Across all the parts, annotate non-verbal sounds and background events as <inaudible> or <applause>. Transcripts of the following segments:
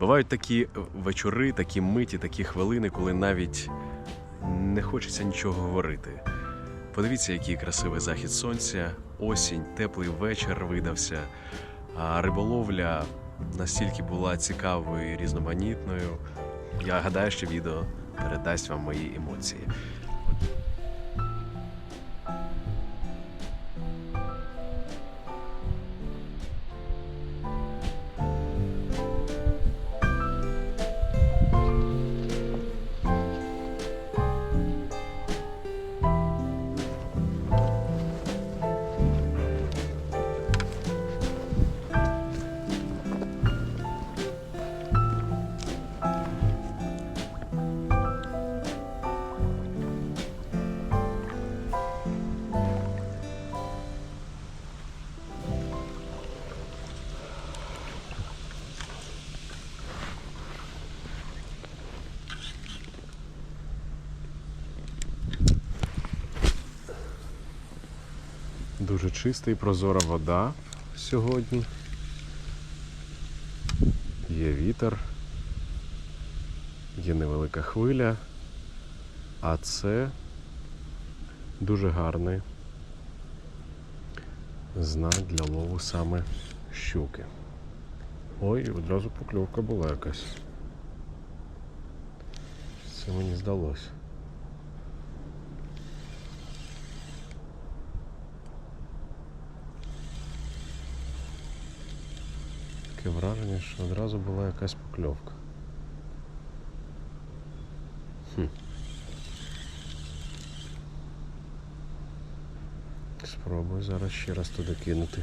Бувають такі вечори, такі миті, такі хвилини, коли навіть не хочеться нічого говорити. Подивіться, який красивий захід сонця, осінь, теплий вечір видався, а риболовля настільки була цікавою і різноманітною. Я гадаю, що відео передасть вам мої емоції. Дуже чиста і прозора вода сьогодні. Є вітер, є невелика хвиля, а це дуже гарний знак для лову саме щуки. Ой, одразу покльовка була якась. Це мені здалося. Таке враження, що одразу була якась покльовка. Хм. Спробую зараз ще раз туди кинути.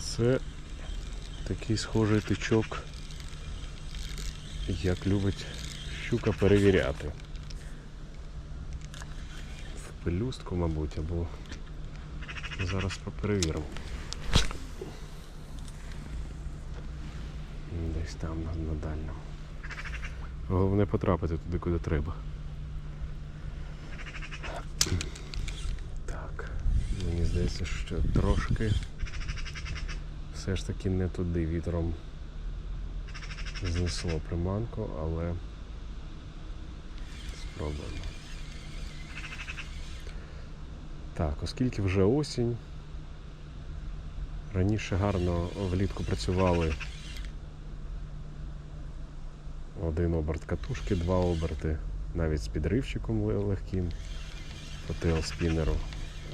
Це такий схожий тичок, як любить щука перевіряти. В пелюстку, мабуть, або зараз перевіримо. Десь там на дальньому. Головне потрапити туди, куди треба. Так, мені здається, що трошки все ж таки не туди вітром знесло приманку, але спробуємо. Так, оскільки вже осінь, раніше гарно влітку працювали один оберт катушки, два оберти, навіть з підривчиком легким по тейл-спінеру,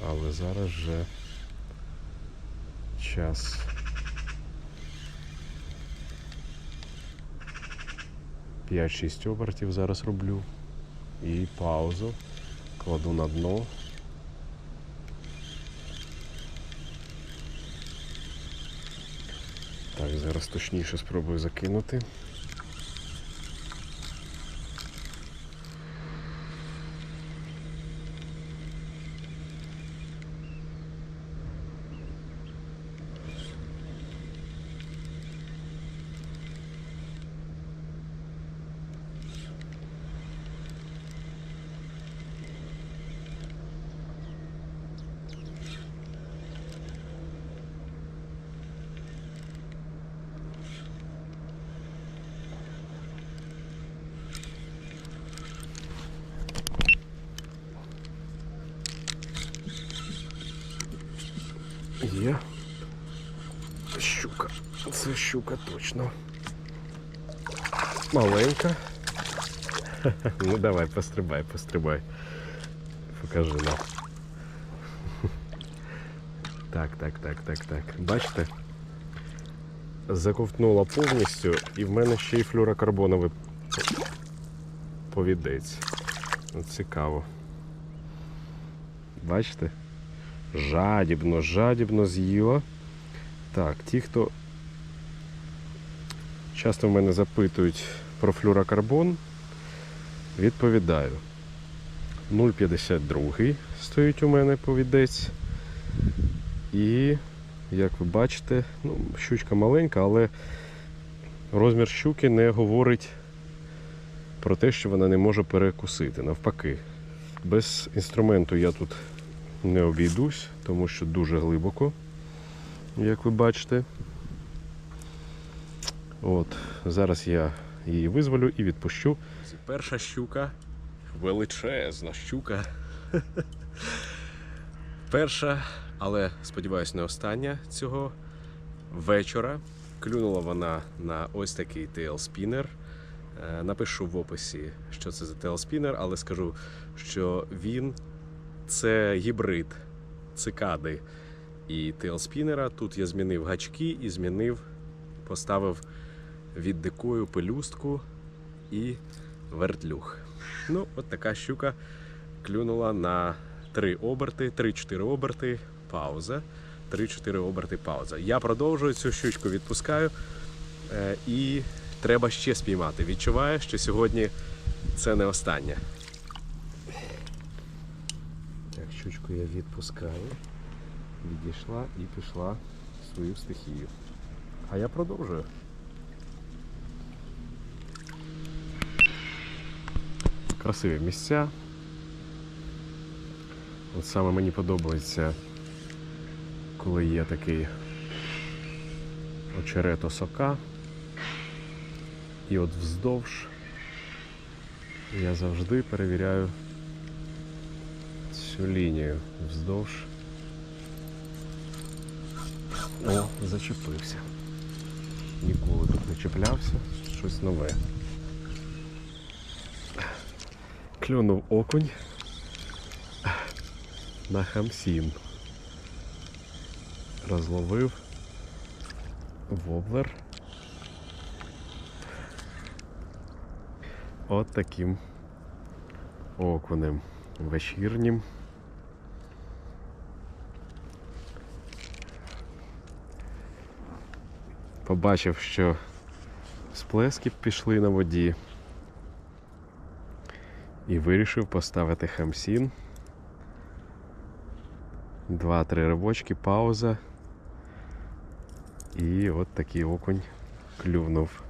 але зараз вже час П'ять-шість обертів зараз роблю. І паузу. Кладу на дно. Так, зараз точніше спробую закинути. Є. Щука. Це щука точно. Маленька. <laughs> Ну давай, пострибай, пострибай. Покажи нам. <laughs> Так, так, так, так, так. Бачите? Заковтнула повністю і в мене ще й флюрокарбоновий повідець. Цікаво. Бачите? Жадібно, жадібно з'їла. Так, ті, хто часто в мене запитують про флюрокарбон, відповідаю. 0,52 стоїть у мене повідець. І, як ви бачите, ну, щучка маленька, але розмір щуки не говорить про те, що вона не може перекусити. Навпаки, Без інструменту я тут не обійдусь, тому що дуже глибоко, як ви бачите. От, зараз я її визволю і відпущу. Перша щука, величезна щука. <laughs> Перша, але сподіваюсь, не остання цього вечора. Клюнула вона на ось такий тейл-спінер. Е, Напишу в описі, що це за тейл-спінер, але скажу, що він це гібрид цикади і тейл-спінера. Тут я змінив гачки і змінив, поставив від дикою пелюстку і вертлюг. Ну, от така щука клюнула на 3 оберти, 3-4 оберти, пауза. 3-4 оберти пауза. Я продовжую цю щучку відпускаю е, і треба ще спіймати. Відчуваю, що сьогодні це не останнє. Так, щучку я відпускаю. Відійшла і пішла в свою стихію. А я продовжую. Красиві місця. От саме мені подобається, коли є такий очерет осока. І от вздовж я завжди перевіряю цю лінію вздовж. О, зачепився. Ніколи тут не чіплявся, щось нове. Клюнув окунь на хамсін. Розловив воблер. От таким окунем вечірнім. Побачив, що сплески пішли на воді і вирішив поставити хамсін. Два-три ривочки, пауза. І от такий окунь клювнув.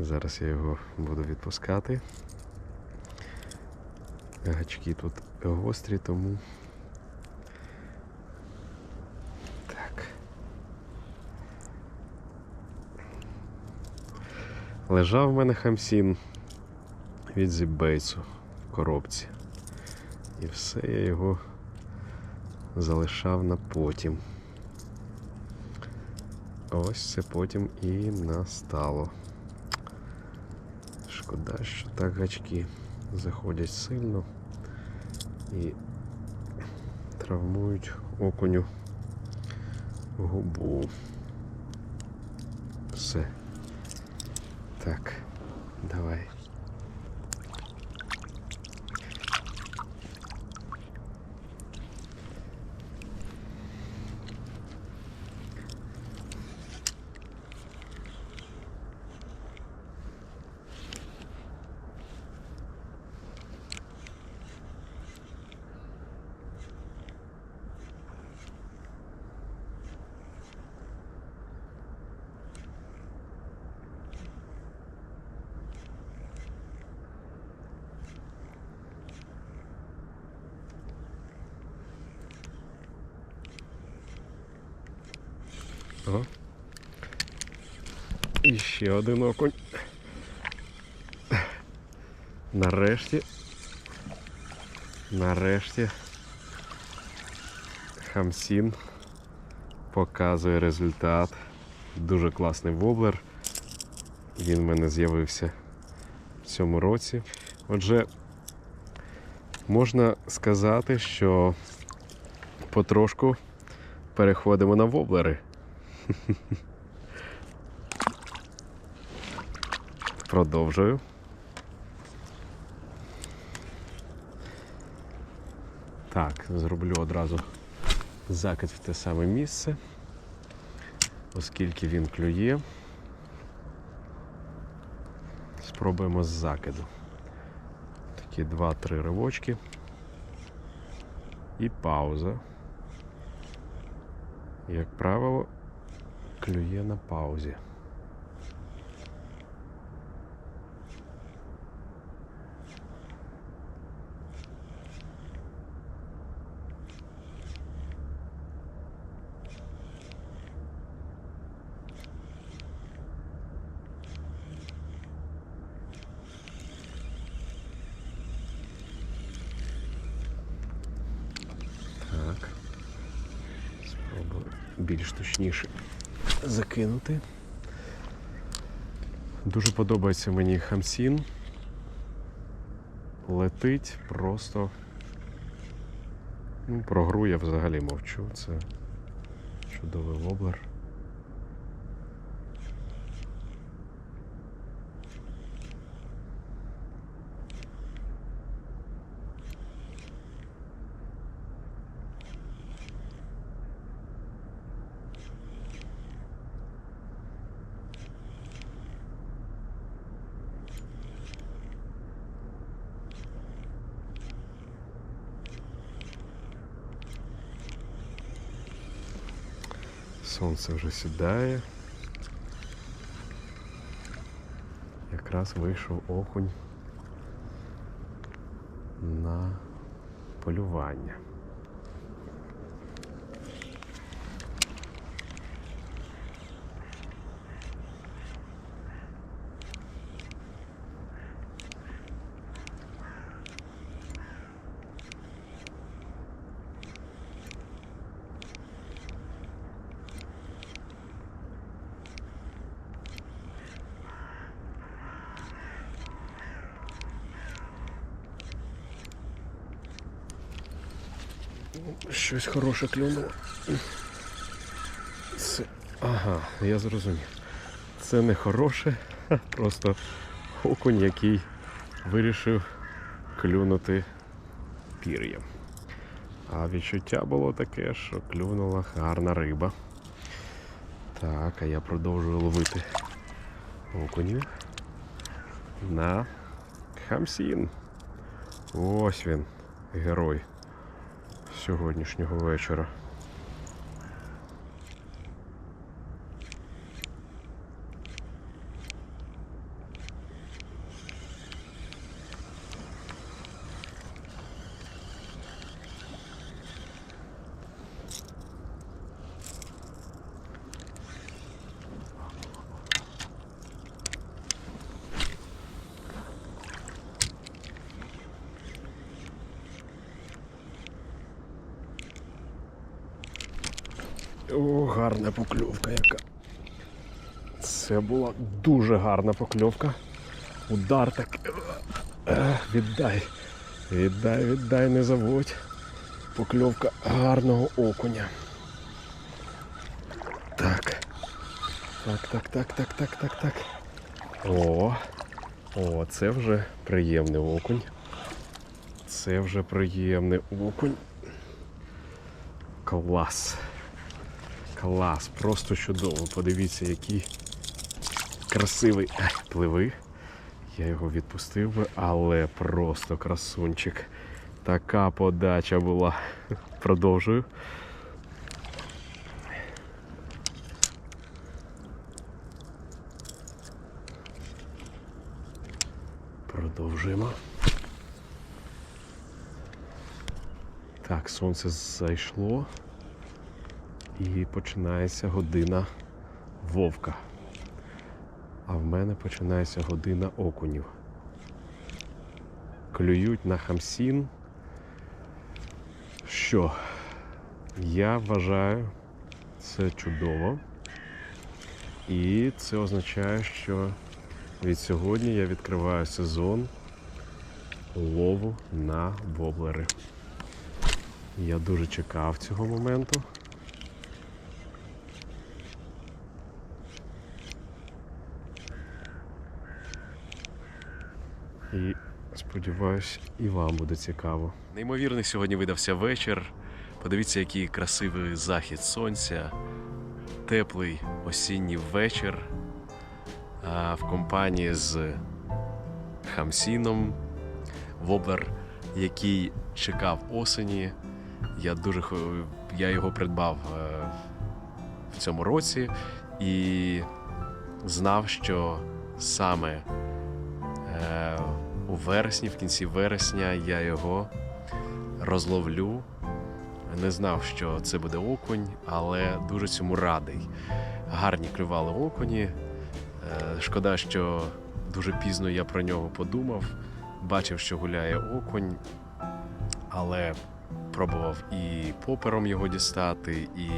Зараз я його буду відпускати. Гачки тут гострі, тому. Лежав в мене хамсін від зіббейцу в коробці. І все я його залишав на потім. Ось це потім і настало. Шкода, що так гачки заходять сильно і травмують окуню губу. Все. Так, давай. Ага. І ще один окунь. Нарешті. Нарешті. Хамсін показує результат. Дуже класний воблер. Він в мене з'явився в цьому році. Отже, можна сказати, що потрошку переходимо на воблери. <laughs> Продовжую. Так, зроблю одразу закид в те саме місце, оскільки він клює. Спробуємо з закиду. Такі два-три ривочки. І пауза. Як правило, клює на паузе. Так. Спробую більш точніше. Закинути. Дуже подобається мені хамсін. Летить просто. Ну, про гру я взагалі мовчу. Це чудовий воблер. Сонце вже сідає. Якраз вийшов окунь на полювання. Щось хороше клюнуло. Це... Ага, я зрозумів. Це не хороше, а просто окунь, який вирішив клюнути пір'ям. А відчуття було таке, що клюнула гарна риба. Так, а я продовжую ловити окунів на хамсін. Ось він, герой сьогоднішнього вечора. О, гарна покльовка яка. Це була дуже гарна покльовка. Удар так. Е, Віддай. Віддай, віддай, не заводь. Покльовка гарного окуня. Так. Так, так, так, так, так, так, так. О, о, це вже приємний окунь. Це вже приємний окунь. Клас. Клас, просто чудово. Подивіться, який красивий пливи. Я його відпустив би, але просто красунчик. Така подача була. <laughs> Продовжую. Продовжуємо. Так, сонце зайшло. І починається година вовка. А в мене починається година окунів. Клюють на хамсін. Що? Я вважаю, це чудово. І це означає, що від сьогодні я відкриваю сезон лову на воблери. Я дуже чекав цього моменту. І сподіваюсь, і вам буде цікаво. Неймовірний сьогодні видався вечір. Подивіться, який красивий захід сонця, теплий осінній вечір а, в компанії з Хамсіном. Воблер, який чекав осені. Я дуже я його придбав е, в цьому році і знав, що саме Е, у вересні, в кінці вересня, я його розловлю. Не знав, що це буде окунь, але дуже цьому радий. Гарні клювали окуні. Е, Шкода, що дуже пізно я про нього подумав. Бачив, що гуляє окунь, але пробував і попером його дістати, і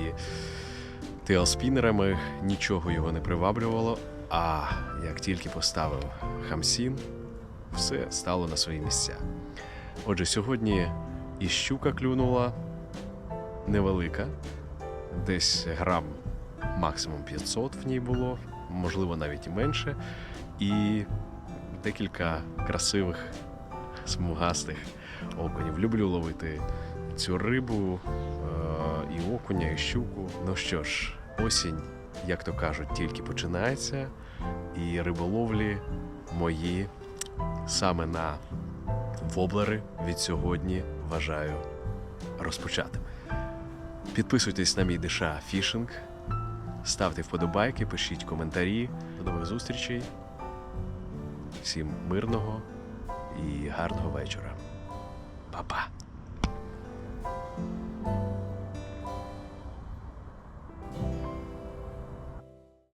тейлспінерами, нічого його не приваблювало. А як тільки поставив хамсін, все стало на свої місця. Отже, сьогодні і щука клюнула невелика, десь грам максимум 500 в ній було, можливо, навіть і менше. І декілька красивих смугастих окунів. Люблю ловити цю рибу, е, і окуня, і щуку. Ну що ж, осінь, як то кажуть, тільки починається, і риболовлі мої саме на воблери від сьогодні вважаю розпочати. Підписуйтесь на мій диша фішинг, ставте вподобайки, пишіть коментарі. До нових зустрічей. Всім мирного і гарного вечора. Па-па!